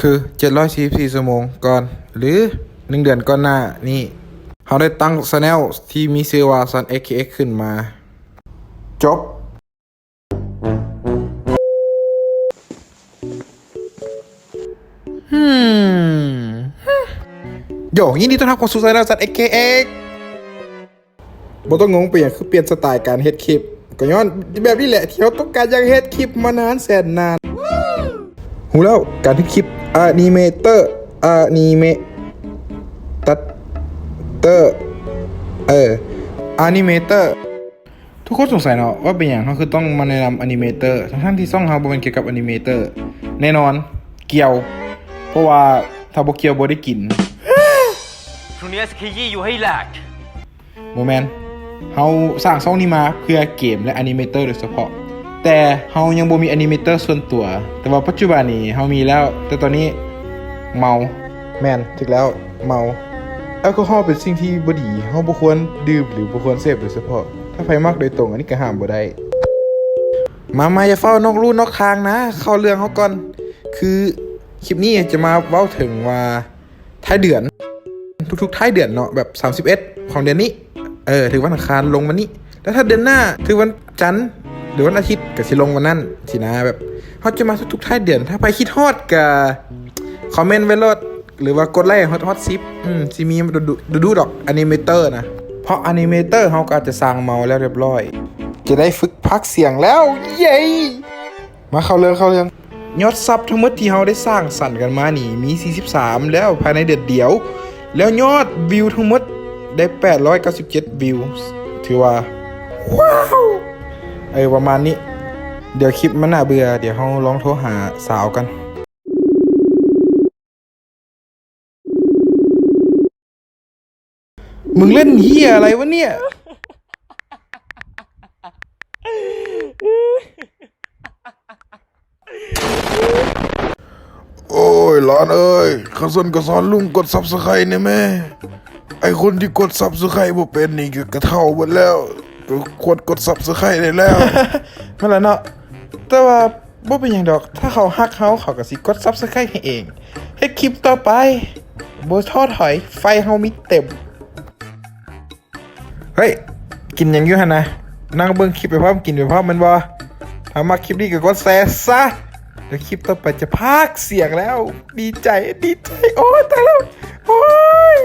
คือ 744ชั่วโมงก่อน หรือ 1 เดือนก่อนหน้านี่เขาได้ตั้งช anel ที่มีชื่อว่า Sun XKX ขึ้นมา จบอืมโยยินดีต้อนรับเข้าสู่ช anel Sun XKX บ่ต้องงงไปอย่างคือเปลี่ยนสไตล์การเฮ็ดคลิปก็ย้อนแบบนี้แหละที่เราต้องการอยากเฮ็ดคลิปมานานแสนนานหูแล้วการที่คลิป อนิเมเตอร์อนิเมตัดเตอร์เอออนิเมเตอร์ทุกคนสงสัยเนาะว่าเป็นอย่างเขาคือต้องมาแนะนำอนิเมเตอร์ทั้งๆที่ซ่องเขาบ่เป็นเกี่ยวกับอนิเมเตอร์แน่นอนเกี่ยว เพราะว่าถ้าบ่เกี่ยวบ่ได้กินพรุ่งนี้สกียี่อยู่ให้แหลกโมแมนเฮาสร้างช่องนี้มาเพื่อเกมและอนิเมเตอร์โดยเฉพาะ แต่เฮายังบ่มีอนิเมเตอร์ส่วนตัว แต่ว่าปัจจุบันนี้เฮามีแล้ว แต่ตอนนี้เมาแมนถึกแล้วเมาแอลกอฮอล์เป็นสิ่งที่บ่ดีเฮาบ่ควรดื่มหรือบ่ควรเสพโดยเฉพาะ ถ้าไผมักโดยตรงอันนี้ก็ห้ามบ่ได้ มามาอย่าเฝ้านอกลู่นอกทางนะ เข้าเรื่องเขาก่อน คือคลิปนี้จะมาเว้าถึงว่าท้ายเดือน ทุกๆท้ายเดือนเนาะแบบ 31 ของเดือนนี้ เออถือวันอังคารลงวันนี้ แล้วถ้าเดือนหน้าถือวันจันทร์ หรือวันอาทิตย์ก็สิลงวันนั้นสินะแบบเขาจะมาทุกๆท้ายเดือน ถ้าไปคิดฮอดกับคอมเมนต์ไว้รดหรือว่ากดไลค์ฮอตฮอตซิปอืมสิมีมาดูดูดูดอกอนิเมเตอร์นะ เพราะอนิเมเตอร์เขาก็อาจจะสร้างเมาแล้วเรียบร้อย จะได้ฝึกพักเสียงแล้ว เย้มาเข้าเรื่องเข้าเรื่องยอดซับทั้งหมดที่เราได้สร้างสรรค์กันมานี่มี 43 แล้วภายในเดือนเดียว แล้วยอดวิวทั้งหมดได้ 897 วิว ถือว่า ว้าว เออประมาณนี้ เดี๋ยวคลิปมันน่าเบื่อ เดี๋ยวเราลองโทรหาสาวกันมึงเล่นเฮียอะไรวะเนี่ย โอ้ยหลานเอ้ยข้าสนก็สอนลุงกดซับสไครต์เนี่ยแม่ ไอคนที่กดซับสไครต์บ่เป็นนี่ก็กระเท่าหมดแล้ว ควรกดซับสไครต์ได้แล้วนั่นแหละเนาะแต่ว่าบ่เป็นอย่างดอก ถ้าเขาฮักเขาเขาก็สิกดซับสไครต์ให้เองเฮ็ดคลิปต่อไปบ่ท้อถอย ไฟเฮามีเต็ม เฮ้ย กินหยังอยู่หั่นนะนั่งเบิ่งคลิปไปพร้อมกินไปพร้อมมันบ่ถ้ามาคลิปนี้ก็กดแชร์ซะเดี๋ยวคลิปต่อไปจะพากเสียงแล้ว ดีใจดีใจ โอ้ตายแล้ว โอ้ย